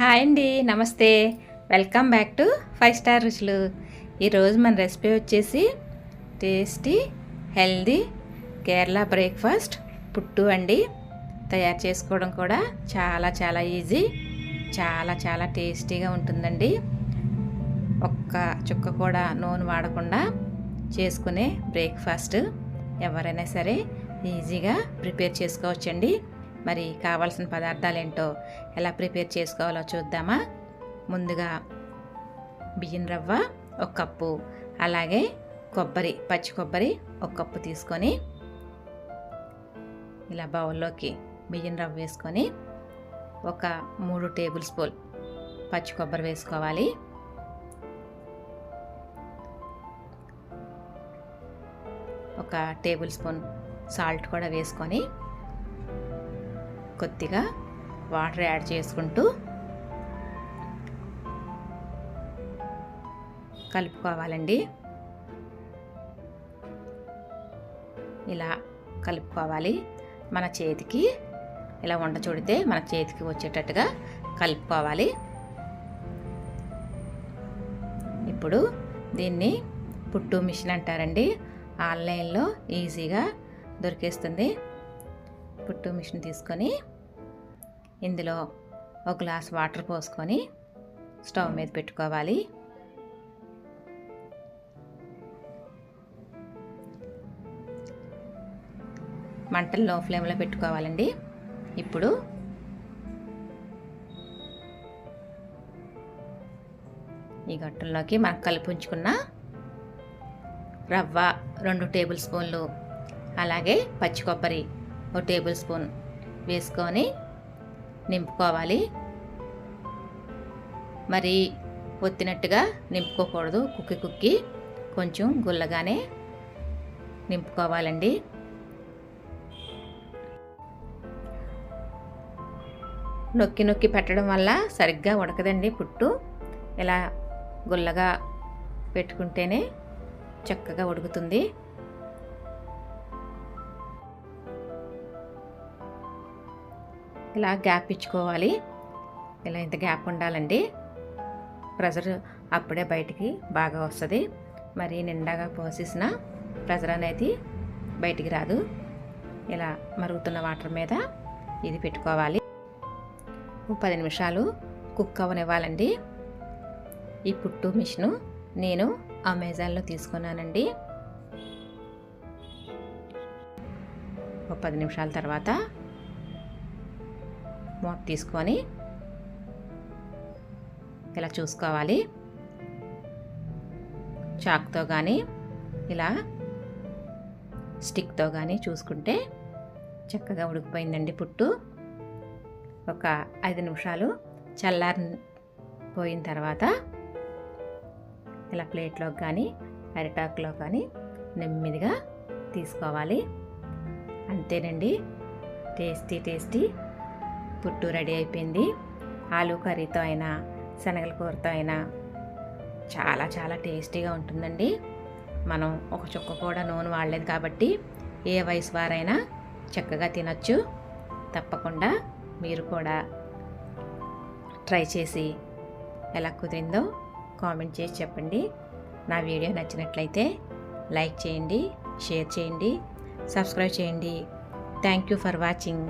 Hi అండి నమస్తే. Welcome back to five star రుచులు ఈరోజు మన రెసిపీ వచ్చేసి టేస్టీ హెల్దీ కేరళ బ్రేక్ఫాస్ట్ పుట్టు అండి. తయారు చేసుకోవడం కూడా చాలా చాలా ఈజీ చాలా చాలా టేస్టీగా ఉంటుందండి. ఒక్క చుక్క కూడా నూనె వాడకుండా చేసుకునే బ్రేక్ఫాస్ట్ ఎవరైనా సరే ఈజీగా ప్రిపేర్ చేసుకోవచ్చండి. మరి కావాల్సిన పదార్థాలు ఏంటో ఎలా ప్రిపేర్ చేసుకోవాలో చూద్దామా? ముందుగా బియ్యం రవ్వ ఒక కప్పు అలాగే కొబ్బరి పచ్చి కొబ్బరి ఒక కప్పు తీసుకొని ఇలా బౌల్లోకి బియ్యం రవ్వ వేసుకొని ఒక మూడు టేబుల్ స్పూన్ పచ్చి కొబ్బరి వేసుకోవాలి. ఒక టేబుల్ స్పూన్ సాల్ట్ కూడా వేసుకొని కొద్దిగా వాటర్ యాడ్ చేసుకుంటూ కలుపుకోవాలండి. ఇలా కలుపుకోవాలి. మన చేతికి ఇలా వంట చూడితే మన చేతికి వచ్చేటట్టుగా కలుపుకోవాలి. ఇప్పుడు దీన్ని పుట్టు మిషన్ అంటారండి. ఆన్లైన్లో ఈజీగా దొరికేస్తుంది. పుట్టు మిషన్ తీసుకొని ఇందులో ఒక గ్లాస్ వాటర్ పోసుకొని స్టవ్ మీద పెట్టుకోవాలి. మంటలు లో ఫ్లేమ్లో పెట్టుకోవాలండి. ఇప్పుడు ఈ గట్టంలోకి మనం కలిపి రవ్వ రెండు టేబుల్ స్పూన్లు అలాగే పచ్చి కొబ్బరి ఒక టేబుల్ స్పూన్ వేసుకొని నింపుకోవాలి. మరి ఒత్తినట్టుగా నింపుకోకూడదు. కుక్కి కుక్కి కొంచెం గుల్లగానే నింపుకోవాలండి. నొక్కి నొక్కి పెట్టడం వల్ల సరిగ్గా ఉడకదండి పుట్టు. ఇలా గుల్లగా పెట్టుకుంటేనే చక్కగా ఉడుకుతుంది. ఇలా గ్యాప్ ఇచ్చుకోవాలి. ఇలా ఇంత గ్యాప్ ఉండాలండి. ప్రెజర్ అప్పుడే బయటికి బాగా వస్తుంది. మరి నిండాగా పోసేసిన ప్రెజర్ అనేది బయటికి రాదు. ఇలా మరుగుతున్న వాటర్ మీద ఇది పెట్టుకోవాలి. పది నిమిషాలు కుక్ అవ్వనివ్వాలండి ఈ పుట్టు మిషను నేను అమెజాన్లో తీసుకున్నానండి. ఒక పది నిమిషాల తర్వాత మూత తీసుకొని ఇలా చూసుకోవాలి. చాక్తో కానీ ఇలా స్టిక్తో కానీ చూసుకుంటే చక్కగా ఉడికిపోయిందండి పుట్టు. ఒక ఐదు నిమిషాలు చల్లారి పోయిన తర్వాత ఇలా ప్లేట్లో కానీ అరిటాకులో కానీ నెమ్మదిగా తీసుకోవాలి. అంతేనండి. టేస్టీ టేస్టీ పుట్టు రెడీ అయిపోయింది. ఆలు కర్రీతో అయినా శనగల కూరతో అయినా చాలా చాలా టేస్టీగా ఉంటుందండి. మనం ఒక చుక్క కూడా నూనె వాడలేదు కాబట్టి ఏ వయసు వారైనా చక్కగా తినచ్చు. తప్పకుండా మీరు కూడా ట్రై చేసి ఎలా కుదిరిందో కామెంట్ చేసి చెప్పండి. నా వీడియో నచ్చినట్లయితే లైక్ చేయండి షేర్ చేయండి సబ్స్క్రైబ్ చేయండి. Thank you for watching.